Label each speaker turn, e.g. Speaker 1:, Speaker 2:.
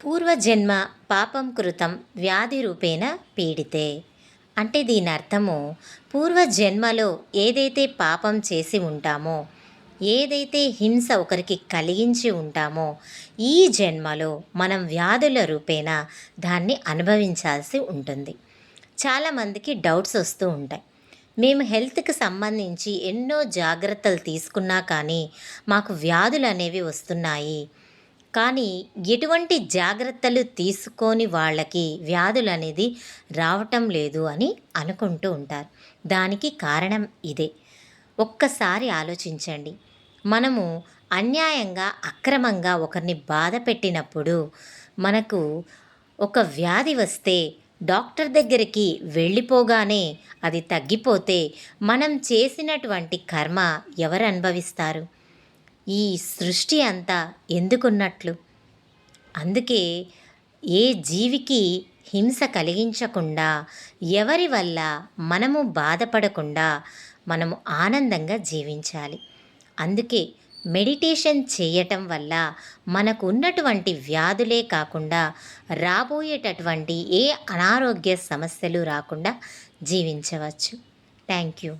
Speaker 1: పూర్వజన్మ పాపం కృతం వ్యాధి రూపేణ పీడితే. అంటే దీని అర్థము పూర్వజన్మలో ఏదైతే పాపం చేసి ఉంటామో ఏదైతే హింస ఒకరికి కలిగించి ఉంటామో ఈ జన్మలో మనం వ్యాధుల రూపేణ దాన్ని అనుభవించాల్సి ఉంటుంది. చాలామందికి డౌట్స్ వస్తూ ఉంటాయి. మేము హెల్త్కి సంబంధించి ఎన్నో జాగ్రత్తలు తీసుకున్నా కానీ మాకు వ్యాధులు అనేవి వస్తున్నాయి. కానీ ఎటువంటి జాగ్రత్తలు తీసుకొని వాళ్ళకి వ్యాధులు అనేది రావటం లేదు అని అనుకుంటూ ఉంటారు. దానికి కారణం ఇదే. ఒక్కసారి ఆలోచించండి. మనము అన్యాయంగా అక్రమంగా ఒకరిని బాధ పెట్టినప్పుడు మనకు ఒక వ్యాధి వస్తే డాక్టర్ దగ్గరికి వెళ్ళిపోగానే అది తగ్గిపోతే మనం చేసినటువంటి కర్మ ఎవరు అనుభవిస్తారు? ఈ సృష్టి అంతా ఎందుకున్నట్లు? అందుకే ఏ జీవికి హింస కలిగించకుండా ఎవరి వల్ల మనము బాధపడకుండా మనము ఆనందంగా జీవించాలి. అందుకే మెడిటేషన్ చేయటం వల్ల మనకు ఉన్నటువంటి వ్యాధులే కాకుండా రాబోయేటటువంటి ఏ అనారోగ్య సమస్యలు రాకుండా జీవించవచ్చు. Thank you